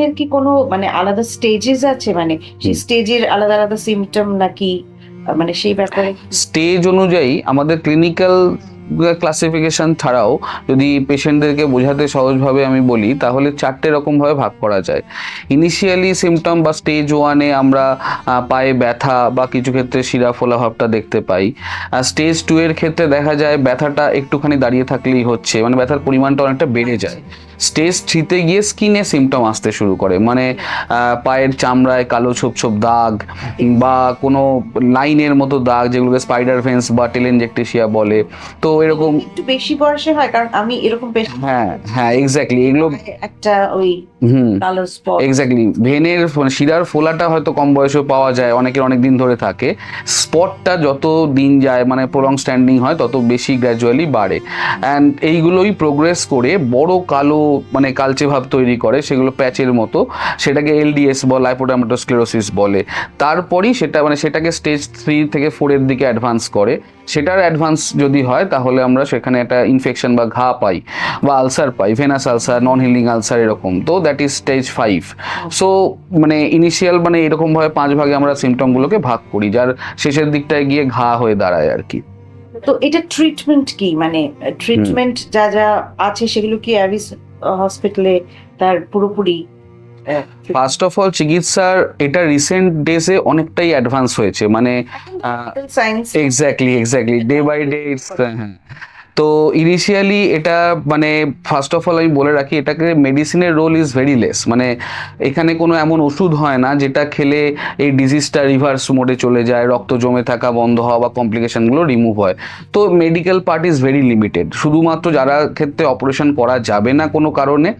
পেইনের কি কোনো মানে আলাদা স্টেজেস আছে? মানে সেই স্টেজের আলাদা আলাদা সিমটম নাকি? মানে সেই ব্যাপারে। স্টেজ অনুযায়ী আমাদের ক্লিনিক্যাল ক্লাসিফিকেশন ছাড়াও যদি পেশেন্টদেরকে বোঝাতে সহজভাবে আমি বলি তাহলে চারটে রকমভাবে ভাগ করা যায়। ইনিশিয়ালি সিমটম বা স্টেজ ওয়ানে আমরা পায়ে ব্যথা বা কিছু ক্ষেত্রে শিরা ফোলা ভাবটা দেখতে পাই। আর স্টেজ টু এর ক্ষেত্রে দেখা যায় ব্যথাটা একটুখানি দাঁড়িয়ে থাকলেই হচ্ছে মানে ব্যথার পরিমাণটা অনেকটা বেড়ে যায়। স্টেজ থ্রিতে গিয়ে স্কিনে সিমটম আসতে শুরু করে। মানে পায়ের চামড়ায় কালো ছোপ ছোপ দাগ বা কোনো লাইনের মতো দাগ যেগুলোকে স্পাইডার ফেন্স বা টেলেনজেকটেশিয়া বলে। তো এরকম একটু বেশি বয়সে হয় কারণ আমি এরকম হ্যাঁ হ্যাঁ এক্স্যাক্টলি এগুলো একটা ওই হুম এক্স্যাক্টলি ভেনের মানে শিরার ফোলাটা হয়তো কম বয়সেও পাওয়া যায় অনেকের অনেক দিন ধরে থাকে। স্পটটা যত দিন যায় মানে প্রলং স্ট্যান্ডিং হয় তত বেশি গ্র্যাজুয়ালি বাড়ে। অ্যান্ড এইগুলোই প্রোগ্রেস করে বড় কালো মানে কালচে ভাব তৈরি করে সেগুলো প্যাচের মতো। সেটাকে এলডিএস বা লাইপোডার্মাটোস্ক্লেরোসিস বলে। তারপরই সেটা মানে সেটাকে স্টেজ থ্রি থেকে ফোরের দিকে অ্যাডভান্স করে। সেটার অ্যাডভান্স যদি হয় তাহলে আমরা সেখানে একটা ইনফেকশন বা ঘা পাই বা আলসার পাই venous ulcer non healing ulcer এরকম। তো that is stage five so মানে ইনিশিয়াল মানে এরকমভাবে পাঁচ ভাগে আমরা সিমটমগুলোকে ভাগ করি যার শেষের দিকটায় গিয়ে ঘা হয়ে দাঁড়ায় আর কি। তো এটা ট্রিটমেন্ট কি? মানে ট্রিটমেন্ট যা যা আছে সেগুলো কি অ্যাভিস হসপিটালে তার পুরোপুরি ফার্স্ট অফ অল চিকিৎসার এটা রিসেন্ট ডেজে অনেকটাই অ্যাডভান্স হয়েছে মানে exactly exactly day by day হ্যাঁ। তো ইনিশিয়ালি এটা মানে ফার্স্ট অফ অল আমি বলে রাখি, এটাকে মেডিসিনের রোল ইজ ভেরি লেস মানে এখানে কোনো এমন ওষুধ হয় না যেটা খেলে এই ডিজিজটা রিভার্স মোডে চলে যায়, রক্ত জমে থাকা বন্ধ হওয়া বা কমপ্লিকেশানগুলো রিমুভ হয়। তো medical part is very limited শুধুমাত্র যারা ক্ষেত্রে অপারেশন করা যাবে না কোনো কারণে